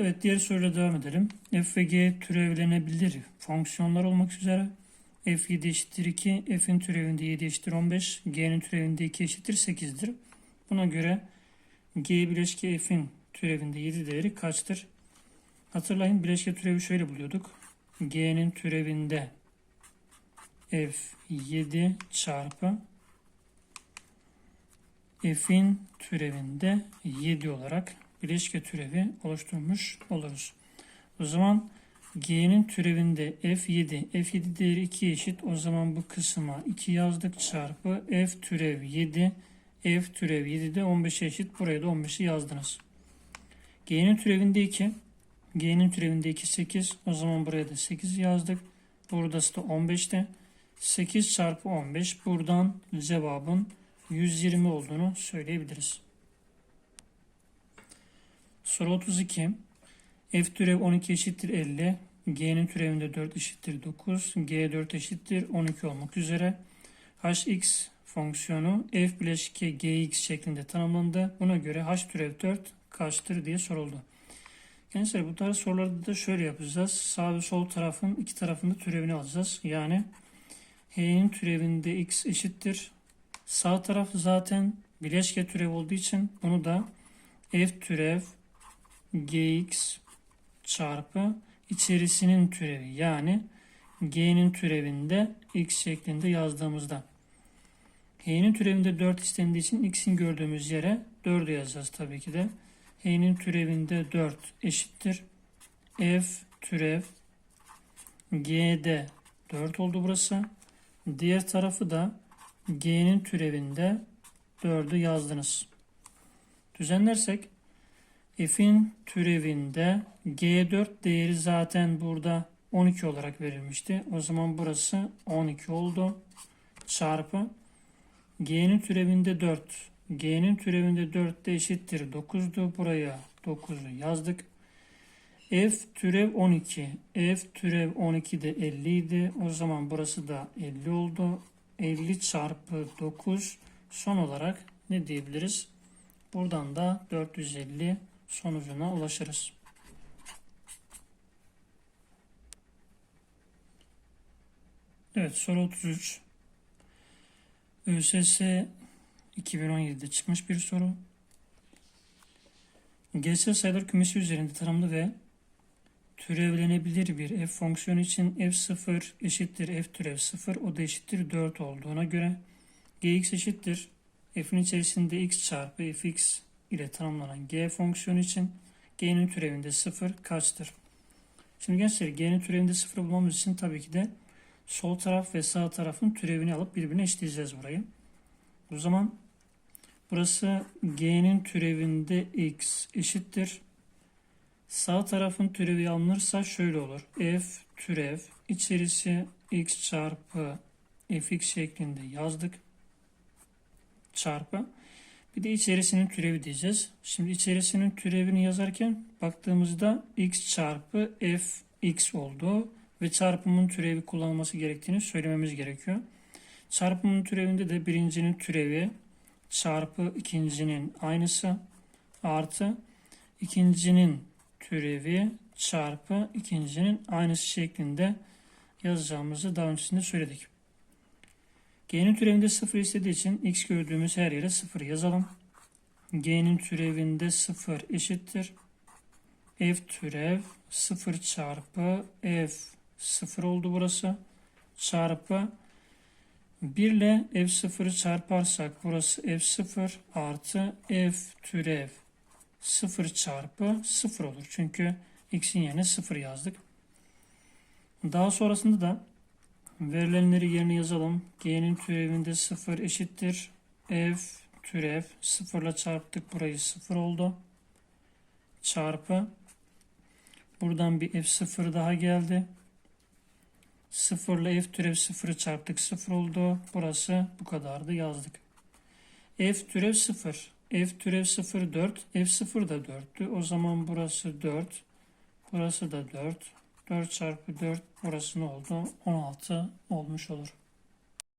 Evet diğer soruyla devam edelim. F ve G türevlenebilir fonksiyonlar olmak üzere. F7 eşittir 2, F'in türevinde 7 eşittir 15, G'nin türevinde 2 eşittir 8'dir. Buna göre G bileşke F'in türevinde 7 değeri kaçtır? Hatırlayın bileşke türevi şöyle buluyorduk. G'nin türevinde F7 çarpı F'in türevinde 7 olarak bileşke türevi oluşturmuş oluruz. O zaman G'nin türevinde F7, F7 değeri 2 eşit. O zaman bu kısma 2 yazdık çarpı F türev 7, F türev 7 de 15'e eşit. Buraya da 15'i yazdınız. G'nin türevinde 2, G'nin türevinde 2 8. O zaman buraya da 8 yazdık. Buradası da 15'te. 8 çarpı 15. Buradan cevabın 120 olduğunu söyleyebiliriz. Soru 32. F türev 12 eşittir 50. G'nin türevinde 4 eşittir 9. G 4 eşittir 12 olmak üzere. Hx fonksiyonu f bileşike gx şeklinde tanımlandı. Buna göre h türev 4 kaçtır diye soruldu. Gençler bu tarz sorularda da şöyle yapacağız. Sağ ve sol tarafın iki tarafında türevini alacağız. Yani h'nin türevinde x eşittir. Sağ taraf zaten bileşke türev olduğu için bunu da f türev gx çarpı içerisinin türevi yani g'nin türevinde x şeklinde yazdığımızda h'nin türevinde 4 istendiği için x'in gördüğümüz yere 4'ü yazacağız tabii ki de. h'nin türevinde 4 eşittir. f türev g'de 4 oldu burası. Diğer tarafı da g'nin türevinde 4'ü yazdınız. Düzenlersek f'in türevinde g4 değeri zaten burada 12 olarak verilmişti. O zaman burası 12 oldu. Çarpı g'nin türevinde 4. g'nin türevinde 4 de eşittir 9'du. Buraya 9'u yazdık. f türev 12. f türev 12 de 50 idi. O zaman burası da 50 oldu. 50 çarpı 9 son olarak ne diyebiliriz? Buradan da 450 sonucuna ulaşırız. Evet soru 33. ÖSS 2017'de çıkmış bir soru. Geçsel sayılar kümesi üzerinde tanımlı ve türevlenebilir bir f fonksiyonu için f0 eşittir f türev 0 o da eşittir 4 olduğuna göre gx eşittir f'in içerisinde x çarpı fx ile tanımlanan g fonksiyonu için g'nin türevinde 0 kaçtır? Şimdi gençler g'nin türevinde 0 bulmamız için tabii ki de sol taraf ve sağ tarafın türevini alıp birbirine eşitleyeceğiz burayı. O zaman burası g'nin türevinde x eşittir. Sağ tarafın türevi alınırsa şöyle olur. f türev içerisi x çarpı fx şeklinde yazdık. Çarpı bir de içerisinin türevi diyeceğiz. Şimdi içerisinin türevini yazarken baktığımızda x çarpı fx oldu ve çarpımın türevi kullanılması gerektiğini söylememiz gerekiyor. Çarpımın türevinde de birincinin türevi çarpı ikincinin aynısı artı ikincinin türevi çarpı ikincinin aynısı şeklinde yazacağımızı daha öncesinde söyledik. G'nin türevinde 0 istediği için x gördüğümüz her yere 0 yazalım. G'nin türevinde 0 eşittir. F türev 0 çarpı F 0 oldu burası. Çarpı 1 ile F0'ı çarparsak burası F0 artı F türev 0 çarpı 0 olur. Çünkü x'in yerine 0 yazdık. Daha sonrasında da Verilenleri yerine yazalım. G'nin türevinde 0 eşittir. F türev 0 ile çarptık. Burayı 0 oldu. Çarpı. Buradan bir F0 daha geldi. 0 ile F türev 0'ı çarptık. 0 oldu. Burası bu kadardı yazdık. F türev 0. F türev 0 4. F0 da 4'tü. O zaman burası 4. Burası da 4. 4 çarpı 4 burası ne oldu? 16 olmuş olur.